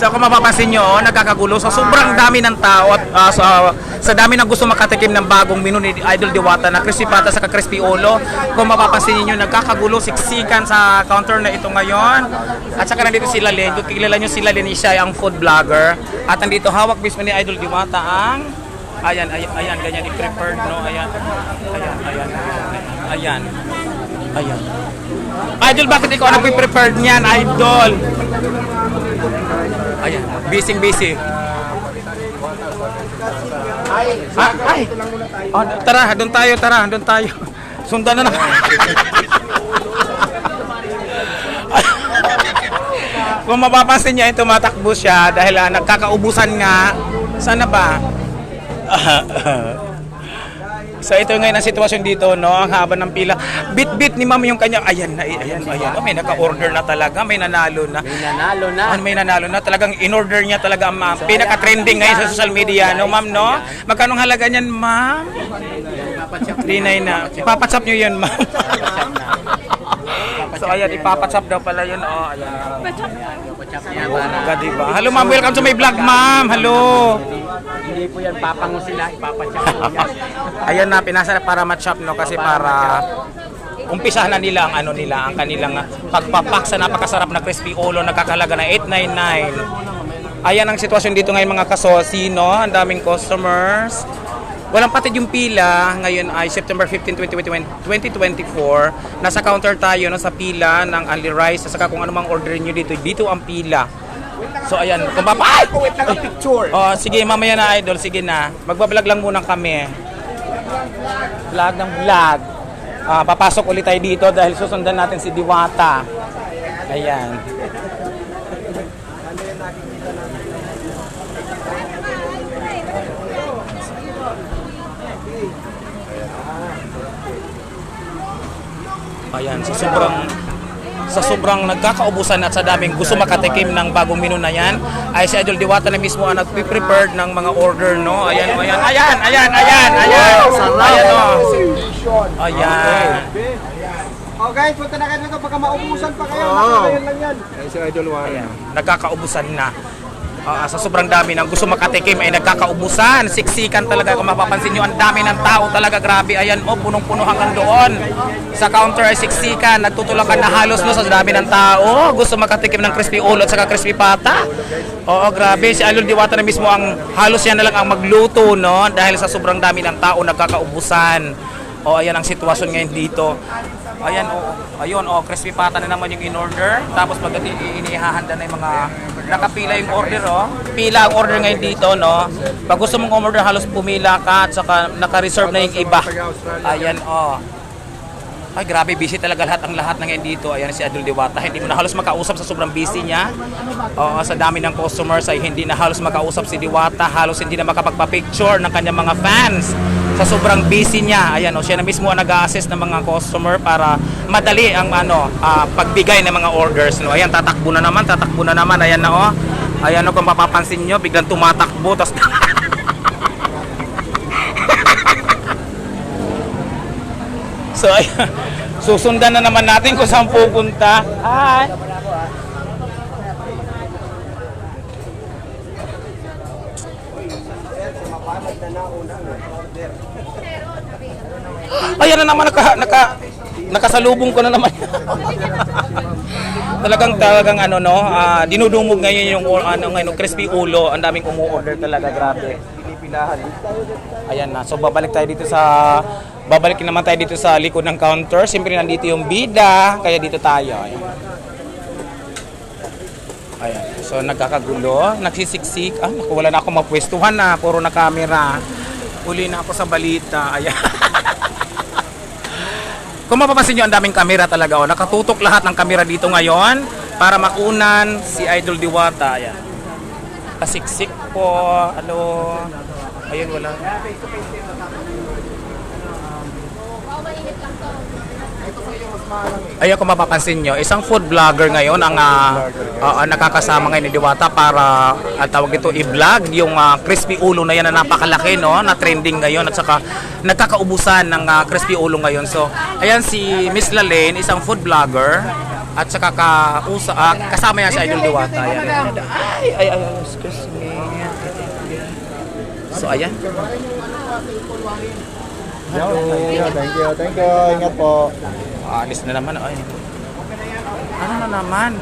So kung mapapansin nyo, oh, nagkakagulo sa sobrang dami ng tao at ah, sa, sa dami ng gusto makatikim ng bagong menu ni Idol Diwata na crispy pata sa crispy ulo. Kung mapapansin niyo nagkakagulo, siksikan sa counter na ito ngayon. At saka nandito sila Len. Kung kilala nyo sila Len, siya ang food vlogger. At nandito hawak mismo ni Idol Diwata ang Ayan, ayan, ayan, ganyan i-prepared, no? Ayan, ayan, ayan, ayan, ayan. Idol, bakit ikaw ang nagpe-prepared niyan, Idol? Ayan, busy busy. Ay, ay. Oh, tara, doon tayo, tara, doon tayo. Sundan na na. Kung mapapansin niya, tumatakbo siya dahil ah, nagkakaubusan nga. Sana ba? So ito ngayon ang sitwasyon dito, no? Ang haba ng pila. Bit-bit ni ma'am yung kanya. Ayan, na, ayan, ayan. Oh, may naka-order na talaga. May nanalo na. May nanalo na. Ano may nanalo na talagang in-order niya talaga ma'am. Pinaka-trending ngayon sa social media, no ma'am, no? Magkano halaga niyan, ma'am? 39 na. Ipapatsap niyo 'yun, ma'am. Ayan, ipapatsap daw pala 'yun. Oh, ayan. Para. Ka, diba? Hello ma'am, welcome to my vlog, ma'am. Hello. Hindi po yan papango sila, po yan. Ayan na, pinasa na para match up, no? Kasi para umpisahan na nila ang ano nila, ang kanilang pagpapak sa napakasarap na crispy ulo, nagkakalaga na 899. Ayan ang sitwasyon dito ngayon mga kasosi, no? Ang daming customers. Walang patid yung pila. Ngayon ay September 15, 2020 2024. Nasa counter tayo no, sa pila ng Only Rice. Saka kung ano mang order nyo dito, dito ang pila. So ayan, kung papa... Ay! Wait lang ang picture. Oh, sige, mamaya na idol, sige na. Magbablog lang muna kami. Vlog ng vlog. Ah, papasok ulit tayo dito dahil susundan natin si Diwata. Ayan. Ayan, sa sobrang sa sobrang nagkakaubusan at sa daming gusto makatikim ng bagong menu na yan, ay si Idol Diwata na mismo ang nagpe-prepared ng mga order, no? Ayan, ayan, ayan, ayan, ayan, ayan. Ayan, oh. Ayan. Oh guys, punta na kayo dito baka maubusan pa kayo. Ngayon lang yan. si Idol. Ayan, nagkakaubusan na. Ah, sa sobrang dami ng gusto makatikim ay nagkakaubusan. Siksikan talaga kung mapapansin nyo. Ang dami ng tao talaga. Grabe. Ayan, oh, punong-puno hanggang doon. Sa counter ay siksikan. Nagtutulakan na halos no, sa dami ng tao. Gusto makatikim ng crispy ulo at saka crispy pata. Oo, grabe. Si Alol Diwata na mismo ang halos yan na lang ang magluto, no? Dahil sa sobrang dami ng tao nagkakaubusan. O, ayan ang sitwasyon ngayon dito. Ayan, o. ayun, o. Crispy pata na naman yung in-order. Tapos pagdating inihahanda na yung mga nakapila yung order, o. Pila ang order ngayon dito, no? Pag gusto mong umorder, halos pumila ka at saka naka-reserve na yung iba. Ayan, o. Ay, grabe, busy talaga lahat ang lahat na ngayon dito. Ayan si Adol Diwata. Hindi mo na halos makausap sa sobrang busy niya. Oo, sa dami ng customers ay hindi na halos makausap si Diwata. Halos hindi na makapagpa-picture ng kanyang mga fans. Sa sobrang busy niya. Ayan, o, siya na mismo ang nag-assist ng mga customer para madali ang ano, ah, pagbigay ng mga orders. No? Ayan, tatakbo na naman, tatakbo na naman. Ayan na, oh. Ayan, o, kung mapapansin nyo, biglang tumatakbo. Tapos So, ayan. Susundan na naman natin kung saan pupunta. Hi! Ayan na naman, naka, naka, nakasalubong ko na naman. talagang talagang ano no, ah, dinudumog ngayon yung ano ngayon crispy ulo, ang daming umu-order talaga, grabe. Pinipilahan. Ayan na. So babalik tayo dito sa babalik naman tayo dito sa likod ng counter. Siyempre nandito yung bida, kaya dito tayo. Ayan. Ayan. So nagkakagulo, nagsisiksik. Ah, naku, wala na ako mapwestuhan na, puro na camera. Uli na ako sa balita. Ayan. Kung mapapansin nyo, ang daming kamera talaga. Oh. Nakatutok lahat ng kamera dito ngayon para makunan si Idol Diwata. Ayan. Kasiksik po. Ano? Ayun, wala. Ayun kung mapapansin nyo, isang food vlogger ngayon ang ah, ah, nakakasama ngayon ni Diwata para ang tawag ito i-vlog yung ah, crispy ulo na yan na napakalaki no, na trending ngayon at saka nagkakaubusan ng ah, crispy ulo ngayon. So, ayan si Miss Lalaine, isang food vlogger At saka kausa, ah, kasama yan sa Idol Diwata. Ayan. Ay, ay, ay, ay, excuse me. So, ayan. Thank you, thank you, thank you. Ingat po. Alis na naman. Ay. Ano na naman?